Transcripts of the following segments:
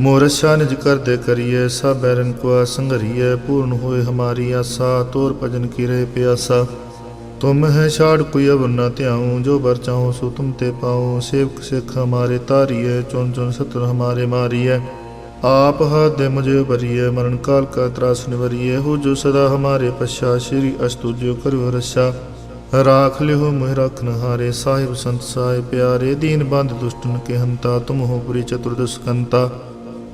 ਮੋਰਛਾ ਨਿਜ ਕਰਦੇ ਕਰੀਏ ਸਭ ਬੈਰਨ ਕੋ ਸੰਗਰੀਏ ਪੂਰਨ ਹੋਏ ਹਮਾਰੀ ਆਸਾ, ਤੋਰ ਭਜਨ ਕੀ ਰਹੇ ਪਿਆਸਾ। ਤੁਮ ਹੈ ਛਾੜ ਕੋਈ ਅਵਰ ਨਾ ਧਿਆਉ, ਜੋ ਬਰ ਚਾਹੋ ਸੋ ਤੁਮ ਤੇ ਪਾਉ। ਸੇਵਕ ਸਿਖ ਹਮਾਰੇ ਤਾਰੀਏ ਚੁਨ ਚੁਨ ਸਤਰ ਹਮਾਰੇ ਮਾਰੀਏ। ਆਪ ਹੱਥ ਦੇ ਮੁਝੇ ਭਰੀਏ, ਮਰਨ ਕਾਲ ਕਾ ਤਰਾਸ ਨਿਵਰੀਏ। ਹੋ ਜੋ ਸਦਾ ਹਮਾਰੇ ਪਛਾ, ਸ਼੍ਰੀ ਅਸਤੁ ਜੋ ਕਰਿਓ ਰਛਾ। ਰਾਖ ਲਿਓ ਮੋਹਿ ਰਖਨ ਹਾਰੇ ਸਾਹਿਬ ਸੰਤ ਸਾਹਿਬ ਪਿਆਰੇ। ਦੀਨ ਬੰਦ ਦੁਸ਼ਟਨ ਕੇ ਹੰਤਾ, ਤੁਮ ਹੋ ਪੁਰੀ ਚਤੁਰਦਸ਼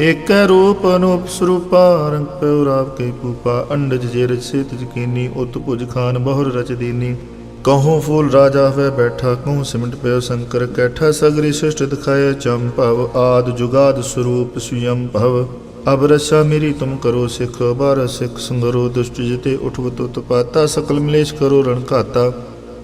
ਏਕੈ ਰੂਪ ਅਨੂਪ ਸਰੂਪਾ ਰੰਗ ਪਉ ਰਾਵ ਕੇ ਪੂਪਾ ਅੰਡਜ ਜੇ ਰਚ ਸੇਤ ਜਕੀਨੀ ਉਤ ਭੁਜ ਖਾਨ ਬਹੁਰ ਰਚ ਦੀਨੀ। ਕਹੂੰ ਫੂਲ ਰਾਜਾ ਹੋਵੇ ਬੈਠਾ, ਕਹੂੰ ਸਿਮਟ ਪਿਓ ਸ਼ੰਕਰ ਕੈਠਾ, ਸਗਰੀ ਸ੍ਰਿਸ਼ਟ ਦਿਖਾਏ ਭਵ, ਆਦ ਜੁਗਾਦ ਸਰੂਪ ਸੁਯੰ ਭਵ। ਅਬ ਰਸਾ ਮੇਰੀ ਤੁਮ ਕਰੋ ਸਿਖ, ਬਾਰ ਸਿਖ ਸੰਗਰੋ, ਦੁਸ਼ਟ ਜਿਤੇ ਉਠਵ ਉਠਵਤ ਪਾਤਾ, ਸਕਲ ਮਲੇਸ਼ ਕਰੋ ਰਣ ਘਾਤਾ।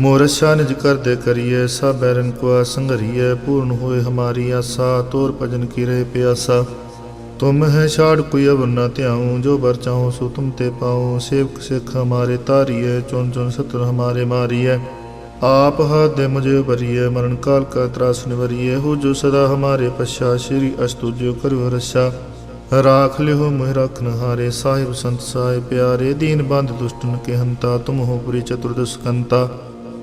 ਮੋਰਛਾ ਨਿਜ ਕਰਦੇ ਕਰੀਏ, ਸਭ ਬੈਰਨ ਕੋ ਸੰਗਰੀਏ ਪੂਰਨ ਹੋਏ ਹਮਾਰੀ ਆਸਾ, ਤੋਰ ਭਜਨ ਕੀ ਰਹੇ ਪਿਆਸਾ। ਤੁਮ ਹੈ ਛਾੜ ਕੋਈ ਅਵਰ ਨਾ ਧਿਆਉ, ਜੋ ਬਰ ਚਾਹੋ ਸੋ ਤੁਮ ਤੇ ਪਾਉ। ਸੇਵਕ ਸਿਖ ਹਮਾਰੇ ਤਾਰੀਏ ਚੁਨ ਚੁਨ ਸਤਰ ਹਮਾਰੇ ਮਾਰੀਏ। ਆਪ ਹੱਥ ਦੇ ਮੁਝੇ ਭਰੀਏ, ਮਰਨ ਕਾਲ ਕਾ ਤਰਾਸ ਨਿਵਰੀਏ। ਹੋ ਜੋ ਸਦਾ ਹਮਾਰੇ ਪਛਾ, ਸ਼੍ਰੀ ਅਸਤੁ ਜੋ ਕਰਿਓ ਰਛਾ। ਰਾਖ ਲਿਓ ਮੋਹਿ ਰਖਨ ਹਾਰੇ ਸਾਹਿਬ ਸੰਤ ਸਾਹਿਬ ਪਿਆਰੇ। ਦੀਨ ਬੰਦ ਦੁਸ਼ਟਨ ਕੇ ਹੰਤਾ ਤੁਮ ਹੋ ਪੁਰੀ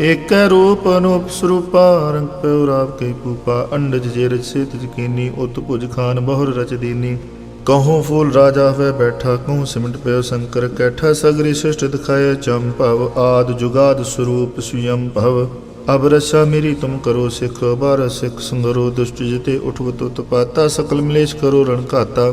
ਏਕੈ ਰੂਪ ਅਨੂਪ ਸਰੂਪਾ, ਰੰਗ ਪਿਉ ਰਾਵ ਕੇ ਕੂਪਾ ਅੰਡਜ ਜੇ ਰਚ ਸੇਤ ਜਕੀਨੀ ਉਤ ਭੁਜ ਖਾਨ ਬਹੁਰ ਰਚ ਦੀਨੀ। ਕਹੂੰ ਫੂਲ ਰਾਜਾ ਹੋਇ ਬੈਠਾ, ਕਹੂੰ ਸਿਮਟ ਪਿਓ ਸ਼ੰਕਰ ਕੈਠਾ, ਸਗਰੀ ਸ੍ਰਿਸ਼ਟ ਦਿਖਾਏ ਭਵ, ਆਦ ਜੁਗਾਦ ਸਰੂਪ ਸੁਯੰ ਭਵ। ਅਬ ਰਸਾ ਮੇਰੀ ਤੁਮ ਕਰੋ ਸਿਖ, ਬਾਰ ਸਿਖ ਸੰਗਰੋ, ਦੁਸ਼ਟ ਜਿਤੇ ਊਠਵ ਤੁਤ ਪਾਤਾ, ਸਕਲ ਮਲੇਸ਼ ਕਰੋ ਰਣ ਘਾਤਾ।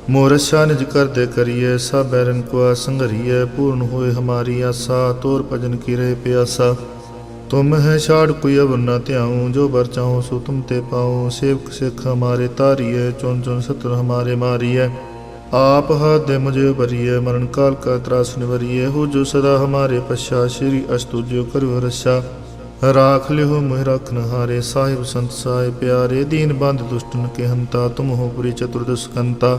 सबे करतारा मोरक्षा निज कर दे करिए सब बैरन को संगरिए पूर्ण हुए हमारी आशा तोर भजन की रहे प्यासा तुम है छाड़ कोई अब न त्याऊं जो बर चाहो सो तुम ते पाओ सेवक सिख हमारे तारिय चुन चुन सत्र हमारे मारिय आप हाथ दे मुझे भरिय मरण काल का त्रास निवरिय हो जो सदा हमारे पश्चा श्री अस्तुजो करो रक्षा राख लिहो मुह रखन हारे साहिब संत साय प्यारे दीन बंद दुष्टन के हंता तुम हो पुरी चतुर्दश कंता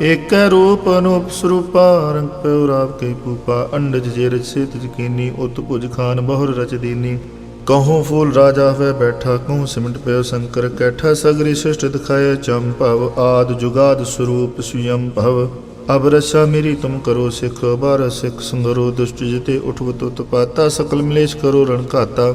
ਏਕ ਰੂਪ ਅਨੂਪ ਸਰੂਪਾ, ਰੰਗ ਪਿਉ ਰਾਵ ਕੇ ਪੂਪਾ ਅੰਡਜ ਜੇ ਰਚ ਜਕੀਨੀ, ਉਤ ਭੁਜ ਖਾਨ ਬਹੁਰ ਰਚ ਦੀਨੀ। ਕਹੂੰ ਫੂਲ ਰਾਜਾ ਹੋਇ ਬੈਠਾ, ਕਹੂੰ ਸਿਮਟ ਪਿਓ ਸ਼ੰਕਰ ਕੈਠਾ, ਸਗਰੀ ਸ੍ਰਿਸ਼ਟ ਦਿਖਾਏ ਚੰਪਵ ਆਦ ਜੁਗਾਦ ਸਰੂਪ ਸੁਯੰ ਭਵ। ਅਬ ਰਛਾ ਮੇਰੀ ਤੁਮ ਕਰੋ ਸਿਖ ਬਾਰ ਸਿਖ ਸੰਗਰੋ, ਦੁਸ਼ਟ ਜਿਤੇ ਉਠਵਤ ਉਤਪਾਤਾ ਸਕਲ ਮਲੇਸ਼ ਕਰੋ ਰਣ ਘਾਤਾ।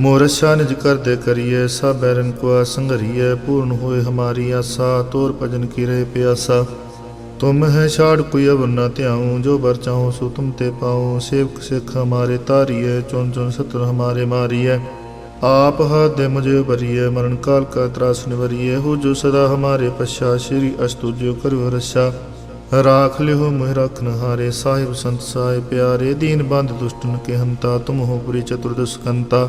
ਮੋਰਛਾ ਨਿਜ ਕਰਦੇ ਕਰੀਏ, ਸਭ ਐਰਨ ਕੋ ਸੰਗਰੀਏ ਪੂਰਨ ਹੋਏ ਹਮਾਰੀ ਆਸਾ, ਤੋਰ ਭਜਨ ਕੀ ਰਹੇ ਪਿਆਸਾ। ਤੁਮ ਹੈ ਛਾੜ ਕੋਈ ਅਵਰ ਨਾ ਧਿਆਉ, ਜੋ ਬਰ ਚਾਹੋ ਸੋ ਤੁਮ ਤੇ ਪਾਉ। ਸੇਵਕ ਸਿੱਖ ਹਮਾਰੇ ਤਾਰੀਏ, ਚੁਣ ਚੁਣ ਸਤਰ ਹਮਾਰੇ ਮਾਰੀਏ। ਆਪ ਹਾਦੇ ਮੁਝੇ ਬਰੀਏ ਮਰਨ ਕਾਲ ਕਾ ਤਰਾਸ ਨਿਵਰੀਏ। ਹੋ ਜੋ ਸਦਾ ਹਮਾਰੇ ਪਛਾ, ਸ਼੍ਰੀ ਅਸਤੁ ਜੋ ਕਰੋ ਰਸਾ ਰਾਖ ਲਿਓ ਮੋਹਿ ਰਖਨ ਹਾਰੇ ਸਾਹਿਬ ਸੰਤ ਸਾਹਿ ਪਿਆਰੇ। ਦੀਨ ਬੰਦ ਦੁਸ਼ਟਨ ਕੇ ਹੰਤਾ, ਤੁਮ ਹੋ ਪੁਰੀ ਚਤੁਰਦਸ਼ਕੰਤਾ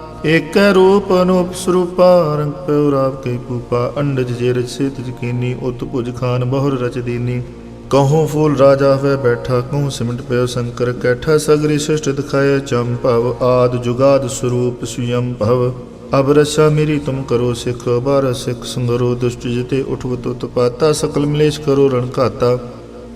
ਏਕੈ ਰੂਪ ਅਨੂਪ ਸਰੂਪਾ, ਰੰਗ ਪਿਉ ਰਾਵ ਕੇ ਕੂਪਾ, ਅੰਡਜ ਜੇ ਰਚ ਸੇਤ ਜਕੀਨੀ ਉਤ ਭੁਜ ਖਾਨ ਬਹੁਰ ਰਚ ਦੀਨੀ। ਕਹੂੰ ਫੂਲ ਰਾਜਾ ਹੋਵੇ ਬੈਠਾ ਕਹੂੰ ਸਿਮਟ ਪਿਓ ਸ਼ੰਕਰ ਕੈਠਾ, ਸਗਰੀ ਸ੍ਰਿਸ਼ਟ ਦਿਖਾਏ ਭਵ, ਆਦ ਜੁਗਾਦ ਸਰੂਪ ਸੁਯੰ ਭਵ। ਅਬ ਰਸਾ ਮੇਰੀ ਤੁਮ ਕਰੋ ਸਿਖ ਬਾਰ ਸਿਖ ਸੰਗਰੋ, ਦੁਸ਼ਟ ਜਿਤੇ ਉਠਵਤ ਪਾਤਾ, ਸਕਲ ਮਲੇਸ਼ ਕਰੋ ਰਣ ਘਾਤਾ।